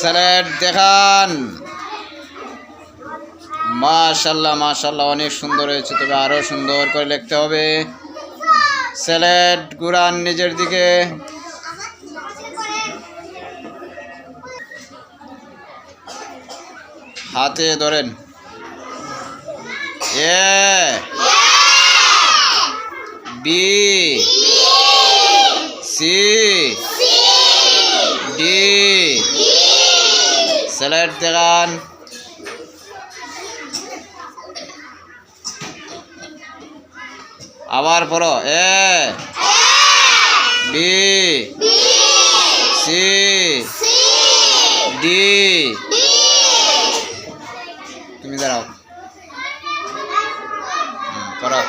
Salad দেখান। মাশাল্লাহ মাশাল্লাহ, অনেক সুন্দর হয়েছে, তবে আরও সুন্দর করে লিখতে হবে। স্যালাড গুড়ান নিজের দিকে। হাতে ধরেন। এ। বি। সি। স্যালাড দেখান আবার পড়ো এ বি সি ডি। তুমি দাঁড়াও। করো